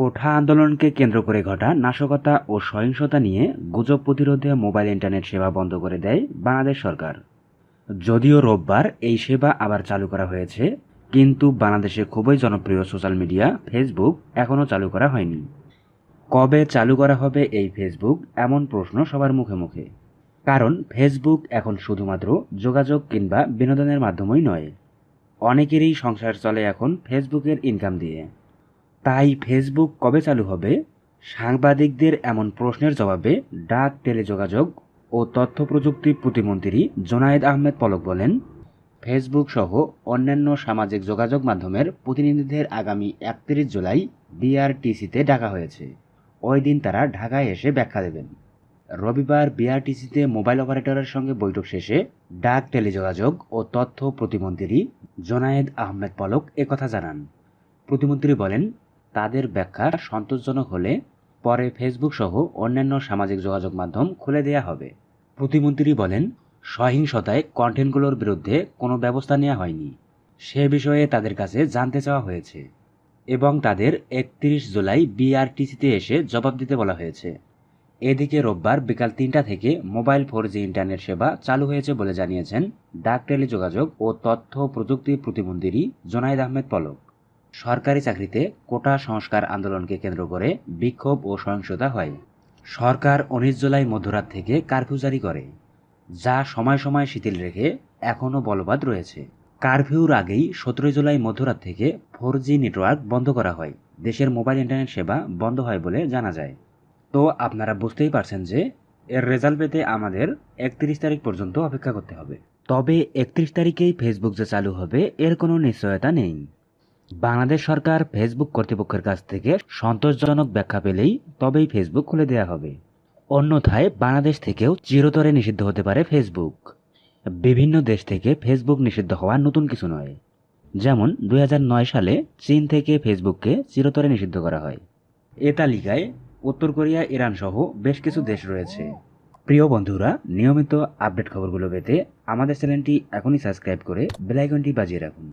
কোঠা আন্দোলনকে কেন্দ্র করে ঘটা নাশকতা ও সহিংসতা নিয়ে গুজব প্রতিরোধে মোবাইল ইন্টারনেট সেবা বন্ধ করে দেয় বাংলাদেশ সরকার। যদিও রোববার এই সেবা আবার চালু করা হয়েছে, কিন্তু বাংলাদেশে খুবই জনপ্রিয় সোশ্যাল মিডিয়া ফেসবুক এখনও চালু করা হয়নি। কবে চালু করা হবে এই ফেসবুক? এমন প্রশ্ন সবার মুখে মুখে। কারণ ফেসবুক এখন শুধুমাত্র যোগাযোগ কিংবা বিনোদনের মাধ্যমই নয়, অনেকেরই সংসার চলে এখন ফেসবুকের ইনকাম দিয়ে। তাই ফেসবুক কবে চালু হবে? সাংবাদিকদের এমন প্রশ্নের জবাবে ডাক টেলিযোগাযোগ ও তথ্য প্রযুক্তি প্রতিমন্ত্রী জোনায়েদ আহমেদ পলক বলেন ফেসবুক সহ অন্যান্য সামাজিক যোগাযোগ মাধ্যমের প্রতিনিধিদের আগামী একত্রিশ জুলাই বিআরটিসিতে ডাকা হয়েছে। ওই দিন তারা ঢাকায় এসে ব্যাখ্যা দেবেন। রবিবার বিআরটিসিতে মোবাইল অপারেটরের সঙ্গে বৈঠক শেষে ডাক টেলিযোগাযোগ ও তথ্য প্রতিমন্ত্রী জোনায়েদ আহমেদ পলক একথা জানান। প্রতিমন্ত্রী বলেন তাদের ব্যাখ্যা সন্তোষজনক হলে পরে ফেসবুক সহ অন্যান্য সামাজিক যোগাযোগ মাধ্যম খুলে দেয়া হবে। প্রতিমন্ত্রী বলেন, সহিংসতায় কন্টেন্টগুলোর বিরুদ্ধে কোনো ব্যবস্থা নেওয়া হয়নি। সে বিষয়ে তাদের কাছে জানতে চাওয়া হয়েছে এবং তাদের একত্রিশ জুলাই বিআরটিসিতে এসে জবাব দিতে বলা হয়েছে। এদিকে রোববার বিকাল তিনটা থেকে মোবাইল ফোর জি ইন্টারনেট সেবা চালু হয়েছে বলে জানিয়েছেন ডাক টেলিযোগাযোগ ও তথ্য প্রযুক্তি প্রতিমন্ত্রী জোনায়েদ আহমেদ পলক। সরকারি চাকরিতে কোটা সংস্কার আন্দোলনকে কেন্দ্র করে বিক্ষোভ ও সহিংসতা হয়। সরকার উনিশ জুলাই মধ্যরাত থেকে কারফিউ জারি করে, যা সময় সময় শিথিল রেখে এখনও বলবৎ রয়েছে। কারফিউর আগেই সতেরোই জুলাই মধ্যরাত থেকে ফোর জি নেটওয়ার্ক বন্ধ করা হয়। দেশের মোবাইল ইন্টারনেট সেবা বন্ধ হয় বলে জানা যায়। তো আপনারা বুঝতেই পারছেন যে, এর রেজাল্ট পেতে আমাদের একত্রিশ তারিখ পর্যন্ত অপেক্ষা করতে হবে। তবে একত্রিশ তারিখেই ফেসবুক যে চালু হবে, এর কোনো নিশ্চয়তা নেই। বাংলাদেশ সরকার ফেসবুক কর্তৃপক্ষের কাছ থেকে সন্তোষজনক ব্যাখ্যা পেলেই তবেই ফেসবুক খুলে দেওয়া হবে। অন্যথায় বাংলাদেশ থেকেও চিরতরে নিষিদ্ধ হতে পারে ফেসবুক বিভিন্ন দেশ থেকে ফেসবুক নিষিদ্ধ হওয়া নতুন কিছু নয়। যেমন দু হাজার নয় সালে চীন থেকে ফেসবুককে চিরতরে নিষিদ্ধ করা হয়। এ তালিকায় উত্তর কোরিয়া, ইরান সহ বেশ কিছু দেশ রয়েছে। প্রিয় বন্ধুরা, নিয়মিত আপডেট খবরগুলো পেতে আমাদের চ্যানেলটি এখনই সাবস্ক্রাইব করে বেলাইকনটি বাজিয়ে রাখুন।